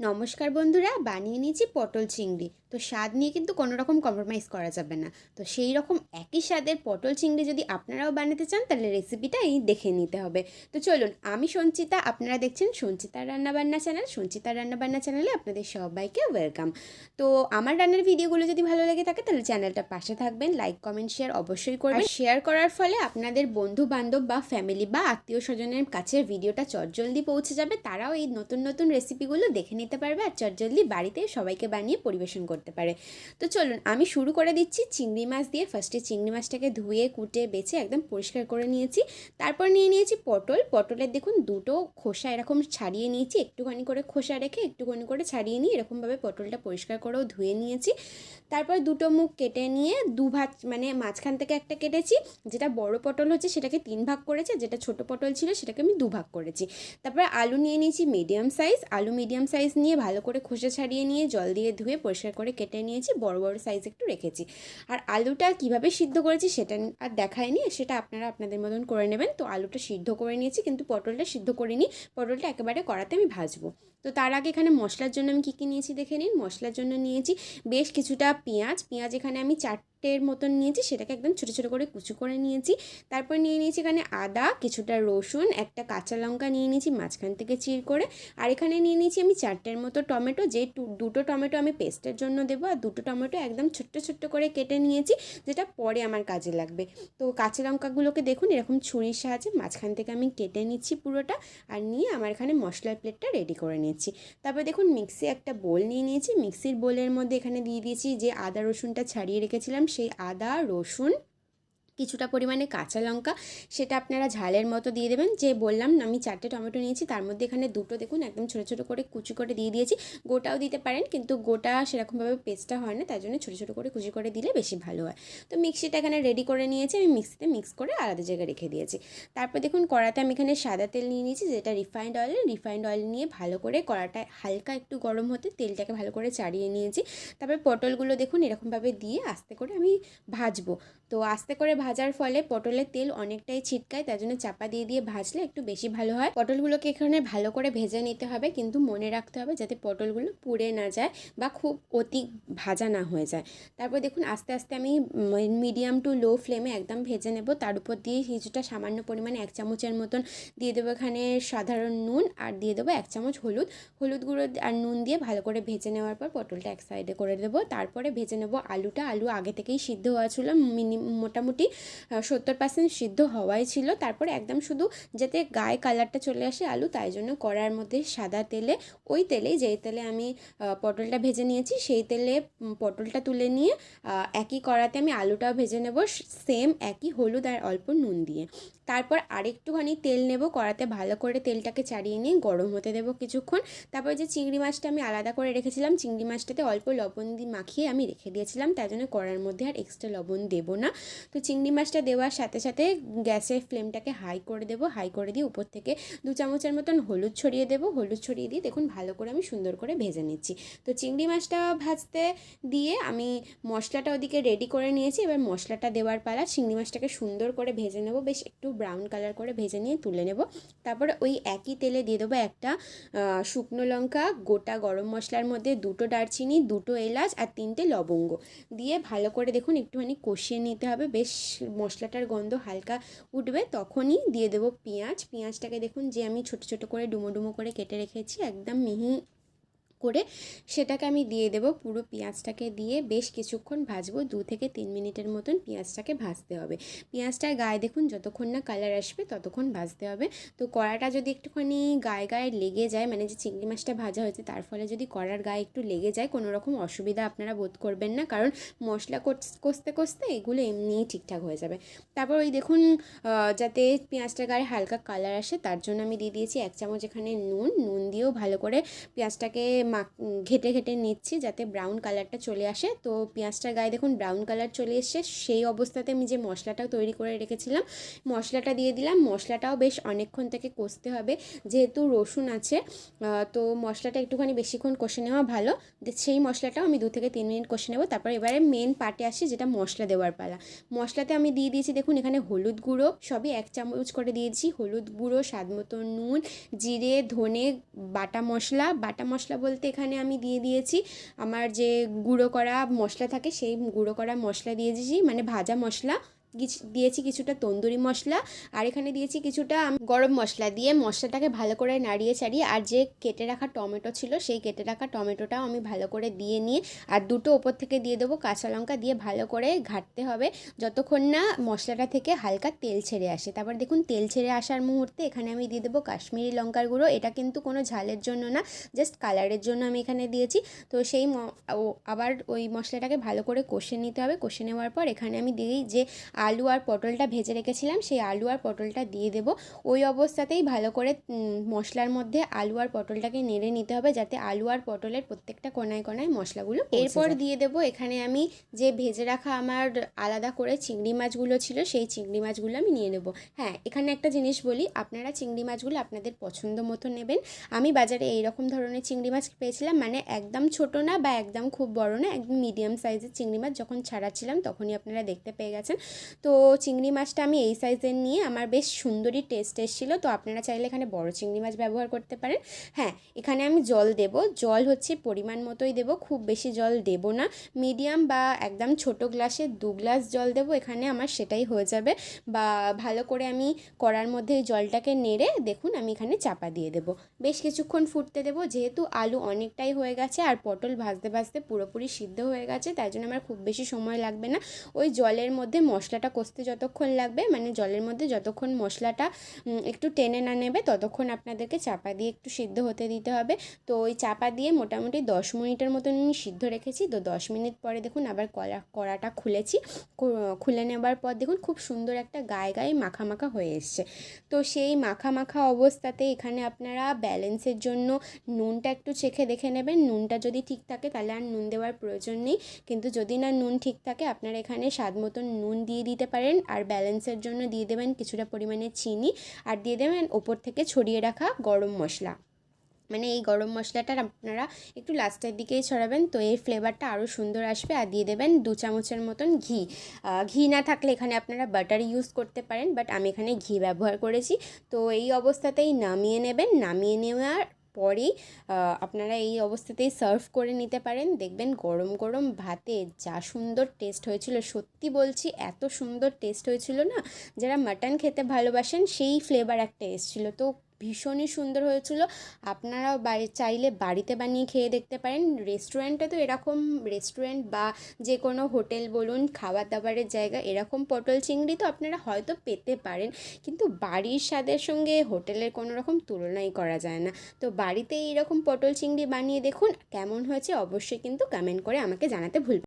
নমস্কার বন্ধুরা বানিয়ে নিয়েছি পটল চিংড়ি। তো স্বাদ নিয়ে কিন্তু কোনো রকম কম্প্রোমাইজ করা যাবে না। তো সেই রকম একই স্বাদের পটল চিংড়ি যদি আপনারাও বানাতে চান, তাহলে রেসিপিটা এই দেখে নিতে হবে। তো চলুন, আমি সঞ্চিতা, আপনারা দেখছেন সঞ্চিতার রান্নাবান্না চ্যানেল সঞ্চিতার রান্নাবান্না চ্যানেলে আপনাদের সবাইকে ওয়েলকাম তো আমার রান্নার ভিডিওগুলো যদি ভালো লেগে থাকে, তাহলে চ্যানেলটা পাশে থাকবেন লাইক কমেন্ট শেয়ার অবশ্যই করবেন। শেয়ার করার ফলে আপনাদের বন্ধু বান্ধব বা ফ্যামিলি বা আত্মীয় স্বজনের কাছে ভিডিওটা চটজলদি পৌঁছে যাবে। তারাও এই নতুন নতুন রেসিপিগুলো দেখে নিতে পারবে আর চটজলদি বাড়িতে সবাইকে বানিয়ে পরিবেশন করতে পারে। তো চলুন, আমি শুরু করে দিচ্ছি। চিংড়ি মাছ দিয়ে ফার্স্টে চিংড়ি মাছটাকে ধুয়ে, কুটে, বেছে একদম পরিষ্কার করে নিয়েছি। তারপর নিয়ে নিয়েছি পটল। পটলের দেখুন, দুটো খোসা এরকম ছাড়িয়ে নিয়েছি। একটুখানি করে খোসা রেখে একটুখানি করে ছাড়িয়ে নিয়ে এরকমভাবে পটলটা পরিষ্কার করেও ধুয়ে নিয়েছি। তারপর দুটো মুখ কেটে নিয়ে দু ভাগ মানে মাঝখান থেকে একটা কেটেছি। যেটা বড় পটল হচ্ছে, সেটাকে তিন ভাগ করেছে। যেটা ছোট পটল ছিল, সেটাকে আমি দু ভাগ করেছি। তারপরে আলু নিয়ে নিয়েছি মিডিয়াম সাইজ আলু মিডিয়াম সাইজ নিয়ে ভালো করে খোসা ছাড়িয়ে নিয়ে জল দিয়ে ধুয়ে পরিষ্কার করে কেটে নিয়েছি, বড় বড় সাইজ একটু রেখেছি। আর আলুটা কীভাবে সিদ্ধ করেছি সেটা আর দেখায়নি সেটা আপনারা আপনাদের মতন করে নেবেন। তো আলুটা সিদ্ধ করে নিয়েছি, কিন্তু পটলটা সিদ্ধ করিনি, পটলটা একেবারে কড়াতে আমি ভাজবো। তো তার আগে এখানে মশলার জন্য আমি কী কী নিয়েছি দেখে নিন। মশলার জন্য নিয়েছি বেশ কিছুটা পেঁয়াজ। পেঁয়াজ এখানে আমি চারটের মতন নিয়েছি, সেটাকে একদম ছোটো ছোটো করে কুচু করে নিয়েছি। তারপর নিয়ে নিয়েছি এখানে আদা, কিছুটা রসুন, একটা কাঁচা লঙ্কা নিয়ে নিয়েছি মাঝখান থেকে চির করে। আর এখানে নিয়ে নিয়েছি আমি চারটের মতো টমেটো, যে দুটো টমেটো আমি পেস্টের জন্য দেবো আর দুটো টমেটো একদম ছোট্ট ছোট্ট করে কেটে নিয়েছি, যেটা পরে আমার কাজে লাগবে। তো কাঁচা লঙ্কাগুলোকে দেখুন, এরকম ছুরির সাহায্যে মাঝখান থেকে আমি কেটে নিচ্ছি পুরোটা আর নিয়ে আমার এখানে মশলার প্লেটটা রেডি করে নিচ্ছি। তারপর দেখুন, মিক্সি একটা বোল নিয়ে নিয়েছি। মিক্সির বোলের মধ্যে এখানে দিয়ে দিয়েছি যে আদা রসুনটা ছাড়িয়ে রেখেছিলাম সেই আদা রসুন কিছুটা পরিমাণে কাঁচা লঙ্কা, সেটা আপনারা ঝালের মতো দিয়ে দেবেন। যে বললাম আমি চারটে টমেটো নিয়েছি, তার মধ্যে এখানে দুটো দেখুন একদম ছোটো ছোটো করে কুচি করে দিয়ে দিয়েছি। গোটাও দিতে পারেন, কিন্তু গোটা সেরকমভাবে পেস্টটা হয় না, তার জন্য ছোটো ছোটো করে কুচি করে দিলে বেশি ভালো হয়। তো মিক্সিটা এখানে রেডি করে নিয়েছি, আমি মিক্সিতে মিক্স করে আলাদা জায়গায় রেখে দিয়েছি। তারপর দেখুন কড়াতে আমি এখানে সাদা তেল নিয়ে নিয়েছি, যেটা রিফাইন্ড অয়েল রিফাইন্ড অয়েল নিয়ে ভালো করে কড়াটা হালকা একটু গরম হতে তেলটাকে ভালো করে চাড়িয়ে নিয়েছি। তারপর পটলগুলো দেখুন এরকমভাবে দিয়ে আস্তে করে আমি ভাজবো। তো আস্তে করে ভাজার ফলে পটলের তেল অনেকটাই ছিটকায়, তার জন্য চাপা দিয়ে দিয়ে ভাজলে একটু বেশি ভালো হয়। পটলগুলোকে এখানে ভালো করে ভেজে নিতে হবে, কিন্তু মনে রাখতে হবে যাতে পটলগুলো পুড়ে না যায় বা খুব অতি ভাজা না হয়ে যায়। তারপর দেখুন, আস্তে আস্তে আমি মিডিয়াম টু লো ফ্লেমে একদম ভেজে নেব। তার উপর দিয়ে কিছুটা সামান্য পরিমাণে এক চামচের মতন দিয়ে দেবো এখানে সাধারণ নুন আর দিয়ে দেবো এক চামচ হলুদ। হলুদ গুঁড়ো আর নুন দিয়ে ভালো করে ভেজে নেওয়ার পর পটলটা এক সাইডে করে দেবো। তারপরে ভেজে নেব আলুটা। আলু আগে থেকেই সিদ্ধ হওয়া ছিল মোটামুটি সত্তর পার্সেন্ট সিদ্ধ হওয়াই ছিল। তারপরে একদম শুধু যাতে গায়ে কালারটা চলে আসে আলু, তাই জন্য কড়ার মধ্যে সাদা তেলে, ওই তেলেই যেই তেলে আমি পটলটা ভেজে নিয়েছি, সেই তেলে পটলটা তুলে নিয়ে একই কড়াতে আমি আলুটাও ভেজে নেব সেম একই হলুদ আর অল্প নুন দিয়ে। তারপর আরেকটুখানি তেল নেব, কড়াতে ভালো করে তেলটাকে চাড়িয়ে নিয়ে গরম হতে দেবো কিছুক্ষণ। তারপর যে চিংড়ি মাছটা আমি আলাদা করে রেখেছিলাম, চিংড়ি মাছটাতে অল্প লবণ দিয়ে মাখিয়ে আমি রেখে দিয়েছিলাম, তাই জন্য কড়ার মধ্যে আর এক্সট্রা লবণ দেবো না। তো চিংড়ি মাছটা দেওয়ার সাথে সাথে গ্যাসের ফ্লেমটাকে হাই করে দেবো, হাই করে দিয়ে উপর থেকে দু চামচের মতন হলুদ ছড়িয়ে দেবো, হলুদ ছড়িয়ে দিয়ে দেখুন ভালো করে আমি সুন্দর করে ভেজে নিচ্ছি। তো চিংড়ি মাছটা ভাজতে দিয়ে আমি মশলাটা ওদিকে রেডি করে নিয়েছি, এবার মশলাটা দেওয়ার পালা চিংড়ি মাছটাকে সুন্দর করে ভেজে নেব, বেশ একটু ব্রাউন কালার করে ভেজে নিয়ে তুলে নেব। তারপরে ওই একই তেলে দিয়ে দেবো একটা শুকনো লঙ্কা, গোটা গরম মশলার মধ্যে দুটো দারচিনি, দুটো এলাচ আর তিনটে লবঙ্গ। দিয়ে ভালো করে দেখুন একটুখানি কষিয়ে নিতে হবে, বেশ মশলাটার গন্ধ হালকা উঠবে তখনই দিয়ে দেবো পেঁয়াজ। পেঁয়াজটাকে দেখুন যে আমি ছোটো ছোটো করে ডুমো ডুমো করে কেটে রেখেছি, একদম মিহি করে সেটাকে আমি দিয়ে দেব পুরো পেঁয়াজটাকে দিয়ে বেশ কিছুক্ষণ ভাজবো, দু থেকে তিন মিনিটের মতন পেঁয়াজটাকে ভাজতে হবে। পেঁয়াজটার গায়ে দেখুন যতক্ষণ না কালার আসবে ততক্ষণ ভাজতে হবে। তো কড়াটা যদি একটুখানি গায়ে গায়ে লেগে যায় মানে যে চিংড়ি মাছটা ভাজা হয়েছে তার ফলে যদি কড়ার গায়ে একটু লেগে যায় কোনো রকম অসুবিধা আপনারা বোধ করবেন না, কারণ মশলা কষতে কষতে এগুলো এমনিই ঠিকঠাক হয়ে যাবে। তারপর ওই দেখুন যাতে পেঁয়াজটার গায়ে হালকা কালার আসে তার জন্য আমি দিয়ে দিয়েছি এক চামচ এখানে নুন। নুন দিয়েও ভালো করে পেঁয়াজটাকে মাখ ঘেটে ঘেটে নিচ্ছি যাতে ব্রাউন কালারটা চলে আসে। তো পেঁয়াজটার গায়ে দেখুন ব্রাউন কালার চলে এসছে, সেই অবস্থাতে আমি যে মশলাটাও তৈরি করে রেখেছিলাম, মশলাটা দিয়ে দিলাম। মশলাটাও বেশ অনেকক্ষণ থেকে কষতে হবে, যেহেতু রসুন আছে তো মশলাটা একটুখানি বেশিক্ষণ কষে নেওয়া ভালো। সেই মশলাটাও আমি দু থেকে তিন মিনিট কষে নেব, তারপর এবারে মেন পার্টে আসি যেটা মশলা দেওয়ার পালা। মশলাতে আমি দিয়ে দিয়েছি দেখুন এখানে হলুদ গুঁড়ো, সবই এক চামচ করে দিয়েছি, হলুদ গুঁড়ো, স্বাদ মতো নুন, জিরে, ধনে, বাটা মশলা। বাটা মশলা বলতে বলতে এখানে আমি দিয়ে দিয়েছি। আমার যে গুঁড়ো করা মশলা থাকে, সেই গুঁড়ো করা মশলা দিয়ে দিয়েছি মানে ভাজা মশলা। দিয়েছি কিছুটা তন্দুরি মশলা আর এখানে দিয়েছি কিছুটা গরম মশলা দিয়ে মশলাটাকে ভালো করে নাড়িয়ে চাড়িয়ে আর যে কেটে রাখা টমেটো ছিল সেই কেটে রাখা টমেটোটাও আমি ভালো করে দিয়ে নিয়ে আর দুটো ওপর থেকে দিয়ে দেবো কাঁচা লঙ্কা দিয়ে ভালো করে ঘাটতে হবে যতক্ষণ না মশলাটা থেকে হালকা তেল ছেড়ে আসে। তারপর দেখুন তেল ছেড়ে আসার মুহূর্তে এখানে আমি দিয়ে দেবো কাশ্মীরি লঙ্কার গুঁড়ো। এটা কিন্তু কোনো ঝালের জন্য না, জাস্ট কালারের জন্য আমি এখানে দিয়েছি। তো সেই আবার ওই মশলাটাকে ভালো করে কষে নিতে হবে। কষে নেওয়ার পর এখানে আমি দিই যে আলু আর পটলটা ভেজে রেখেছিলাম সেই আলু আর পটলটা দিয়ে দেবো। ওই অবস্থাতেই ভালো করে মশলার মধ্যে আলু আর পটলটাকে নেড়ে নিতে হবে যাতে আলু আর পটলের প্রত্যেকটা কোনায় কোনায় মশলাগুলো এরপর দিয়ে দেবো এখানে আমি যে ভেজে রাখা আমার আলাদা করে চিংড়ি মাছগুলো ছিল সেই চিংড়ি মাছগুলো আমি নিয়ে নেব। হ্যাঁ এখানে একটা জিনিস বলি আপনারা চিংড়ি মাছগুলো আপনাদের পছন্দ মতো নেবেন। আমি বাজারে এই রকম ধরনের চিংড়ি মাছ পেয়েছিলাম মানে একদম ছোট না বা একদম খুব বড় না একদম মিডিয়াম সাইজের চিংড়ি মাছ যখন ছাড়াচ্ছিলাম তখনই আপনারা দেখতে পেয়ে গেছেন। তো চিংড়ি মাছটা আমি এই সাইজের নিয়ে আমার বেশ সুন্দরই টেস্ট এসেছিল। তো আপনারা চাইলে এখানে বড় চিংড়ি মাছ ব্যবহার করতে পারেন। হ্যাঁ এখানে আমি জল দেব। জল হচ্ছে পরিমাণ মতোই দেব, খুব বেশি জল দেব না। মিডিয়াম বা একদম ছোট গ্লাসে দু গ্লাস জল দেব, এখানে আমার সেটাই হয়ে যাবে। বা ভালো করে আমি কড়ার মধ্যে জলটাকে নেড়ে দেখুন আমি এখানে চাপা দিয়ে দেব। বেশ কিছুক্ষণ ফুটতে দেবো, যেহেতু আলু অনেকটাই হয়ে গেছে আর পটল ভাজতে ভাজতে পুরোপুরি সিদ্ধ হয়ে গেছে, তাই জন্য আমার খুব বেশি সময় লাগবে না। ওই জলের মধ্যে মশলাটা কষতে যতক্ষণ লাগবে মানে জলের মধ্যে যতক্ষণ মশলাটা একটু টেনে না নেবে, ততক্ষণ আপনাদেরকে চাপা দিয়ে একটু সিদ্ধ হতে দিতে হবে। তো ওই চাপা দিয়ে মোটামুটি দশ মিনিটের মতন আমি সিদ্ধ রেখেছি। তো দশ মিনিট পরে দেখুন আবার কড়া কড়াটা খুলেছি। খুলে নেবার পর দেখুন খুব সুন্দর একটা গায়ে গায়ে মাখা মাখা হয়ে এসছে। তো সেই মাখা মাখা অবস্থাতে এখানে আপনারা ব্যালেন্সের জন্য নুনটা একটু চেখে দেখে নেবেন। নুনটা যদি ঠিক থাকে তাহলে আর নুন দেওয়ার প্রয়োজন নেই। কিন্তু যদি না নুন ঠিক থাকে, আপনারা এখানে স্বাদ মতন নুন দিয়ে দিতে পারেন আর ব্যালেন্সের জন্য দিয়ে দেবেন কিছুটা পরিমাণে চিনি আর দিয়ে দেবেন ওপর থেকে ছড়িয়ে রাখা গরম মশলা। মানে এই গরম মশলাটা আপনারা একটু লাস্টের দিকেই ছড়াবেন, তো এর ফ্লেভারটা আরও সুন্দর আসবে আর দিয়ে দেবেন দু চামচের মতন ঘি। ঘি না থাকলে এখানে আপনারা বাটার ইউজ করতে পারেন বাট আমি এখানে ঘি ব্যবহার করেছি। তো এই অবস্থাতেই নামিয়ে নেবেন, নামিয়ে নেওয়ার পরেই আপনারা এই অবস্থাতেই সার্ভ করে নিতে পারেন। দেখবেন গরম গরম ভাতে যা সুন্দর টেস্ট হয়েছিল, সত্যি বলছি এত সুন্দর টেস্ট হয়েছিল না, যারা মাটন খেতে ভালোবাসেন সেই ফ্লেভার একটা এসেছিল। তো ভীষণই সুন্দর হয়েছিল। আপনারাও বাড়ি, চাইলে বাড়িতে বানিয়ে খেয়ে দেখতে পারেন। রেস্টুরেন্টে তো এরকম রেস্টুরেন্ট বা যে কোনো হোটেল বলুন খাবার দাবারের জায়গা এরকম পটল চিংড়ি তো আপনারা হয়তো পেতে পারেন। কিন্তু বাড়ির স্বাদের সঙ্গে হোটেলের কোনো রকম তুলনাই করা যায় না। তো বাড়িতে এইরকম পটল চিংড়ি বানিয়ে দেখুন, কেমন হয়েছে অবশ্যই কিন্তু কমেন্ট করে আমাকে জানাতে ভুলবেন।